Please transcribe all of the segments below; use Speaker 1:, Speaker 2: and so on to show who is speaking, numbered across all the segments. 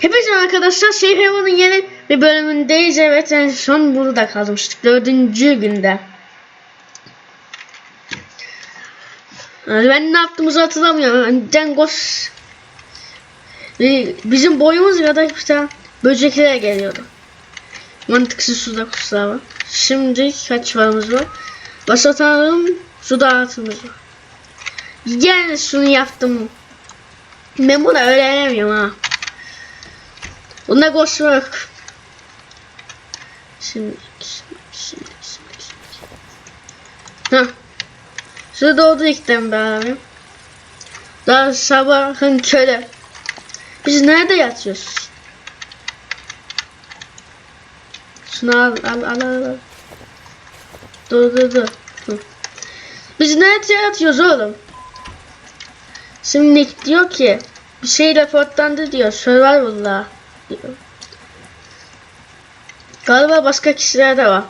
Speaker 1: Hepinize arkadaşlar Safe Haven'ın yeni bir bölümündeyiz. Evet en son burada kalmıştık. Dördüncü günde. Yani ben ne yaptığımızı hatırlamıyorum. Ve Bizim boyumuz kadar tane böcekler geliyordu. Mantıksız suda kuşlar var. Şimdi kaç varımız var? Basatalım suda altımız var. Gel şunu yaptım. Ben bunu öğrenemiyorum ha. Bunda ghost work. Şimdi, şimdi, şimdi, şimdi, şimdi. Hah. Şurada oldu ilkten be abi. Daha sabahın köle. Biz nerede yatıyoruz? Şunu al, al, al, al. Dur, dur, dur. Biz nerede yatıyoruz oğlum? Şimdi diyor ki bir şey raportlandı diyor. Survival'la diyor. Galiba başka kişiler de var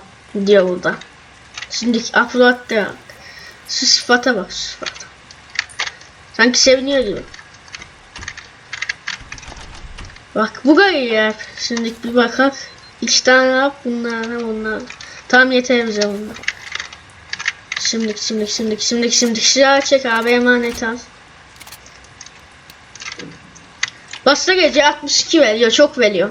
Speaker 1: diyor burada. Şimdi upload diyor. Şu sıfata bak şu sıfata. Sanki seviniyor gibi. Bak bu gayet Şimdi bir bakak. İki tane yap bunlar bunlar. Tam yeter bize bunlar. Şimdi şimdi şimdi şimdi şimdi silah çek abi emanet al. Basta gece 62 veriyor çok veriyor.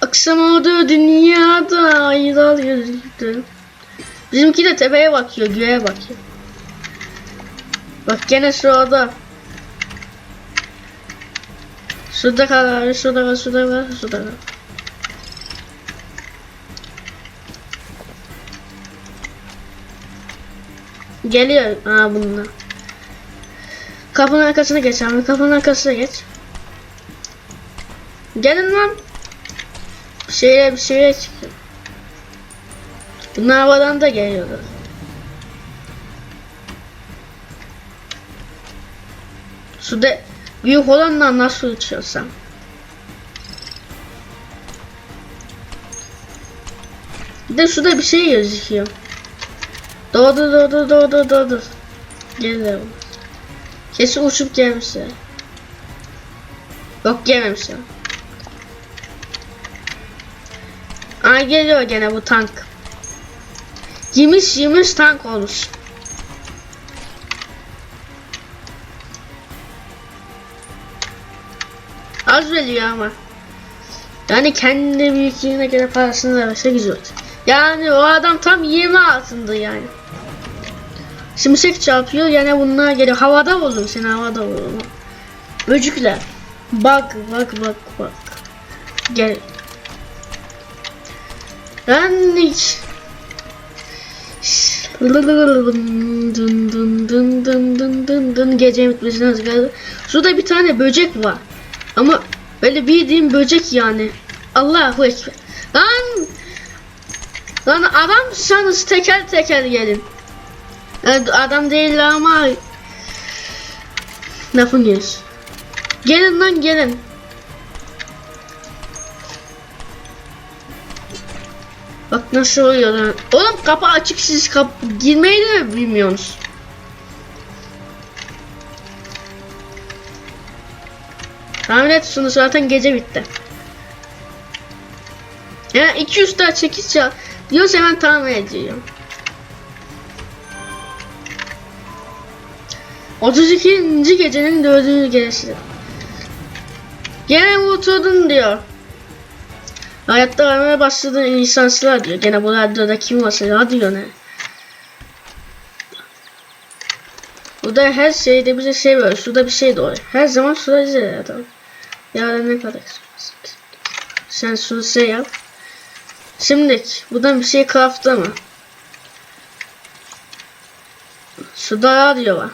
Speaker 1: Akşam oldu dünyada aylar gözüktü. Bizimki de tepeye bakıyor, göğe bakıyor. Bak gene şurada. Şurada kal abi, şurada kal, şurada kal, şurada Geliyor aa bununla. Kapının arkasına geç abi, kapının arkasına geç. Gelin lan. Şeye bir şeye çıkıyor. Bunlar havadan da geliyorlar. Suda büyük olanla nasıl uçuyorsam. Bir de suda bir şey gözüküyor. Doğdu doğdu doğdu doğdu. Geliyor. Kesin uçup gelmişler. Yok gelmemişler. Aa geliyor gene bu tank. Yemiş yemiş tank olmuş. Az veriyor ama. Yani kendi büyüklüğüne göre parasını da verse güzel. Yani o adam tam 20 altında yani. Şimşek çarpıyor yani bunlar geliyor. Havada olur sen havada olur. Böcükler. Bak bak bak bak. Gel. Ben hiç dın dın dın dın dın dın dın gece bitmesine az kaldı. Şurada bir tane böcek var. Ama böyle bildiğim böcek yani. Allahu ekber. Lan adamsanız teker teker gelin. Evet, adam değil ama lafın geç. Gelin lan gelin. Bak nasıl oluyor lan. Oğlum kapı açık siz kap girmeyi de mi bilmiyorsunuz? Tahmin et şunu zaten gece bitti. Yani 200 daha çekiş çal. Diyorsa hemen tahmin ediyorum. 32. gecenin 4. gecesi. Gene oturdun diyor. Hayatta vermeye başladı insansılar diyor. Gene bu radyoda kim varsa radyo ne? Burada her şeyde bize şey var. Şurada bir şey doğru. Her zaman şurada adam. Ya ne kadar. Sen şunu şey yap. Şimdi buradan bir şey craftlama. Şurada radyo var.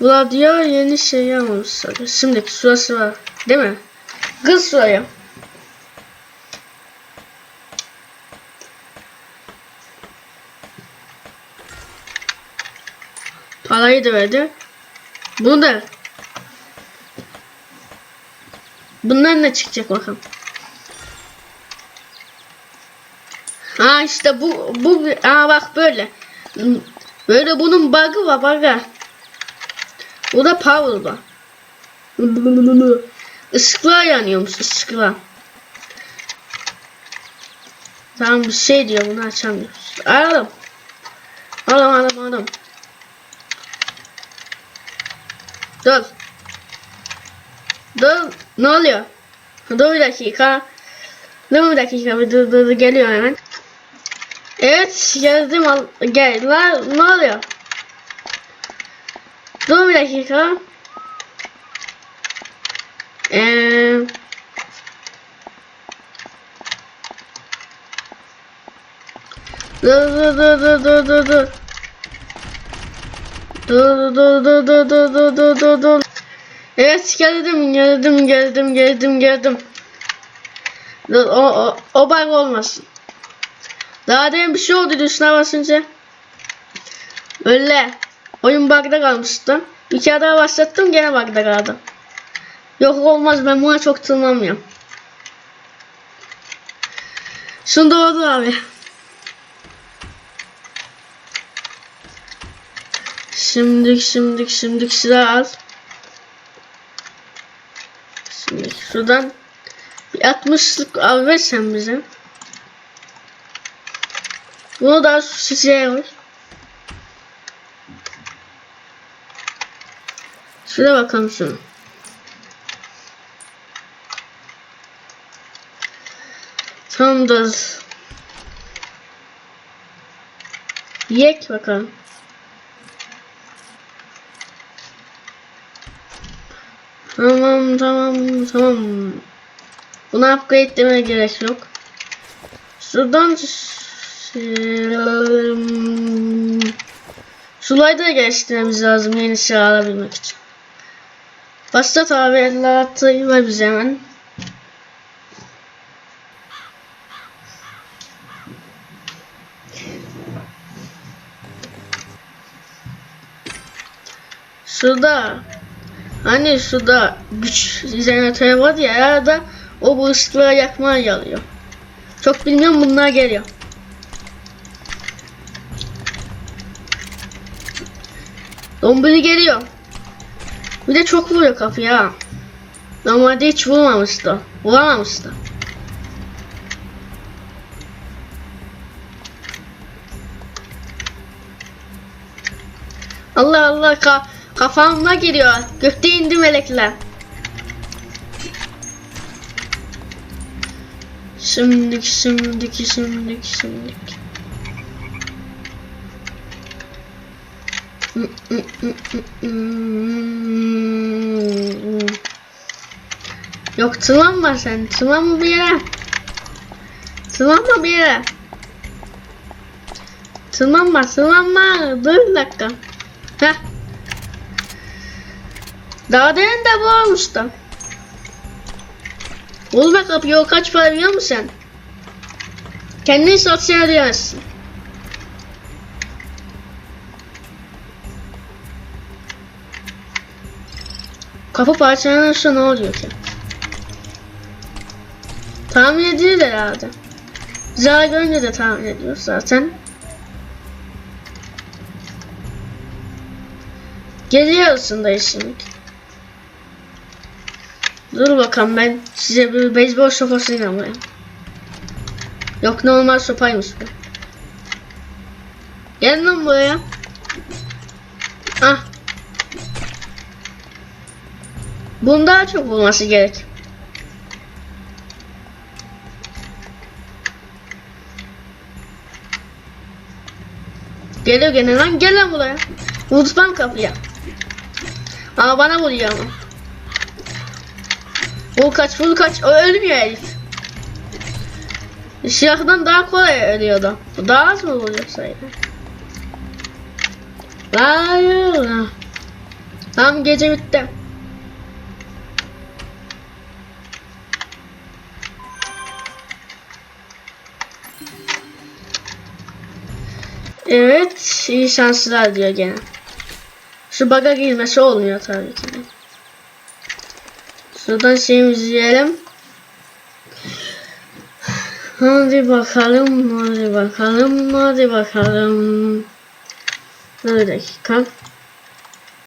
Speaker 1: Bu radyo yeni şey yapmamışlar. Şimdi şurası var. Değil mi? Kız şuraya. Parayı da verdi. Bunu da. Bundan ne çıkacak bakalım. Ha işte bu bu aa bak böyle. Böyle bunun bug'ı var bug'ı. Bu da power'da. Işıklar yanıyormuş ışıklar. Tamam bir şey diyor bunu açamıyoruz. Aradım. Aradım aradım aradım. Dur. Dur. Ne oluyor? Dur bir dakika. Dur bir dakika. Dur dur dur. geliyor hemen. Evet geldim al gel ne oluyor? Dur bir dakika. Dur dur dur dur dur dur dur. Dur dur dur dur dur dur dur dur dur. Evet geldim geldim geldim geldim geldim. Dur o o o bug olmasın. Daha demin bir şey oldu üstüne basınca. Öyle. Oyun bug'da kalmıştı. Bir kere daha başlattım gene bug'da kaldı. Yok olmaz ben buna çok tırmanmıyorum. Şunu doğru abi. Şimdi şimdi şimdi silah al. Şimdi şuradan bir 60'lık al versen bize. Bunu da koy. Şuraya bakalım şunu. Tamamdır. Yek bakalım. Tamam tamam tamam. Buna upgrade demeye gerek yok. Şuradan Slider'ı geliştirmemiz lazım yeni silah alabilmek için. Başlat abi 56 ver bize hemen. Şurada Hani şurada güç jeneratörü var ya arada o bu ışıkları yakmaya alıyor. Çok bilmiyorum bunlar geliyor. Dombili geliyor. Bir de çok vuruyor kapıya. Normalde hiç vurmamıştı. Vuramamıştı. Allah Allah ka kafamda giriyor. Gökte indi melekler. Şimdik şimdik şimdik şimdik. Yok tırmanma sen. Tırmanma bir yere. Tırmanma bir yere. Tırmanma tırmanma. Dur bir dakika. Heh. Daha demin de bu olmuştu. Bul be kapıyı o kaç para biliyor musun sen? Kendini satışa diyemezsin. Kapı parçalanırsa ne oluyor ki? Tahmin edilir herhalde. Zarar görünce de tahmin ediyor zaten. Gece yarısındayız şimdi. Dur bakalım ben size bir beyzbol sopasıyla vurayım. Yok normal sopaymış bu. Gel lan buraya. Ah. Bunun daha çok vurması gerek. Geliyor gene lan gel lan buraya. Vurtmam kapıya. Ama bana vuruyor ama. Vur kaç vur kaç o ölmüyor herif. Siyahdan daha kolay ölüyordu. Bu daha az mı vuruyor sayı? La Tam gece bitti. Evet, iyi şanslar diyor gene. Şu baga girmesi olmuyor tabii ki. Şuradan şeyimizi yiyelim. Hadi bakalım, hadi bakalım, hadi bakalım. Bir dakika.